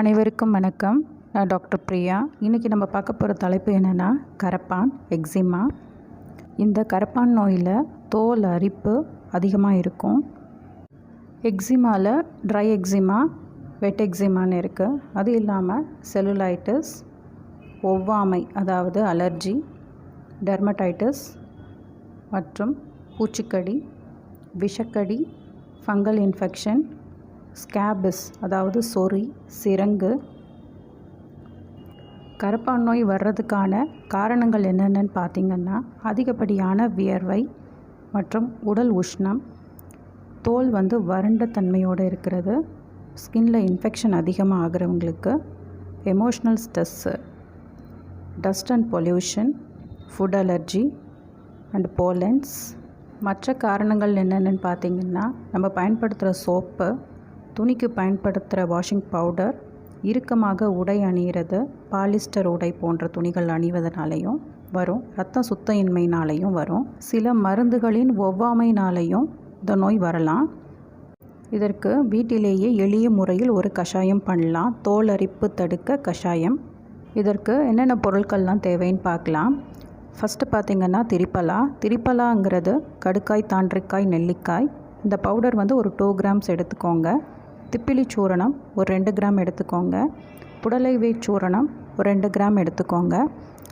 அனைவருக்கும் வணக்கம். நான் டாக்டர் பிரியா. இன்றைக்கி நம்ம பார்க்க போகிற தலைப்பு என்னென்னா கரப்பான் எக்ஸிமா இந்த கரப்பான் நோயில் தோல் அரிப்பு அதிகமாக இருக்கும். எக்ஸிமாவில் ட்ரை எக்ஸிமா வெட் எக்ஸிமான்னு இருக்குது அது இல்லாமல் செல்லுலைட்டிஸ் ஒவ்வாமை அதாவது அலர்ஜி டெர்மடைட்டிஸ் மற்றும் பூச்சிக்கடி விஷக்கடி ஃபங்கல் இன்ஃபெக்ஷன் ஸ்கேபிஸ் அதாவது சொறி சிரங்கு. கரப்பான் நோய் வர்றதுக்கான காரணங்கள் என்னென்னு பார்த்திங்கன்னா அதிகப்படியான வியர்வை மற்றும் உடல் உஷ்ணம் தோல் வந்து வறண்ட தன்மையோடு இருக்கிறது ஸ்கின்ல இன்ஃபெக்ஷன் அதிகமாக ஆகிறவங்களுக்கு emotional stress dust and pollution food allergy and pollens மற்ற காரணங்கள் என்னென்னு பார்த்தீங்கன்னா நம்ம பயன்படுத்துகிற சோப்பு துணிக்கு பயன்படுத்துகிற வாஷிங் பவுடர் இறுக்கமாக உடை அணிகிறது பாலிஸ்டர் உடை போன்ற துணிகள் அணிவதனாலையும் வரும் இரத்த சுத்தையின்மையினாலையும் வரும். சில மருந்துகளின் ஒவ்வாமைனாலையும் இந்த நோய் வரலாம். இதற்கு வீட்டிலேயே எளிய முறையில் ஒரு கஷாயம் பண்ணலாம். தோல் அரிப்பு தடுக்க கஷாயம். இதற்கு என்னென்ன பொருட்கள்லாம் தேவைன்னு பார்க்கலாம். ஃபஸ்ட்டு பார்த்திங்கன்னா திரிப்பலா. திரிப்பலாங்கிறது கடுக்காய் தாண்டிக்காய் நெல்லிக்காய். இந்த பவுடர் வந்து ஒரு டூ கிராம்ஸ் எடுத்துக்கோங்க. திப்பிலி சூரணம் ஒரு ரெண்டு கிராம் எடுத்துக்கோங்க. புடலை சூரணம் ஒரு ரெண்டு கிராம் எடுத்துக்கோங்க.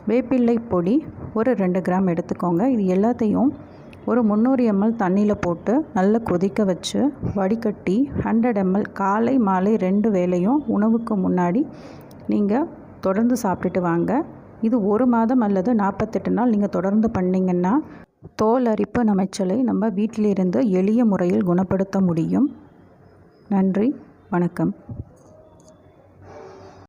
வேப்பிள்ளை பொடி ஒரு ரெண்டு கிராம் எடுத்துக்கோங்க. இது எல்லாத்தையும் ஒரு முந்நூறு எம்எல் தண்ணியில் போட்டு நல்லா கொதிக்க வச்சு வடிகட்டி ஹண்ட்ரட் எம்எல் காலை மாலை ரெண்டு வேலையும் உணவுக்கு முன்னாடி நீங்கள் தொடர்ந்து சாப்பிட்டுட்டு வாங்க. இது ஒரு மாதம் அல்லது நாற்பத்தெட்டு நாள் நீங்கள் தொடர்ந்து பண்ணிங்கன்னா தோல் அரிப்பு நமைச்சலை நம்ம வீட்டிலிருந்து எளிய முறையில் குணப்படுத்த முடியும். நன்றி வணக்கம்.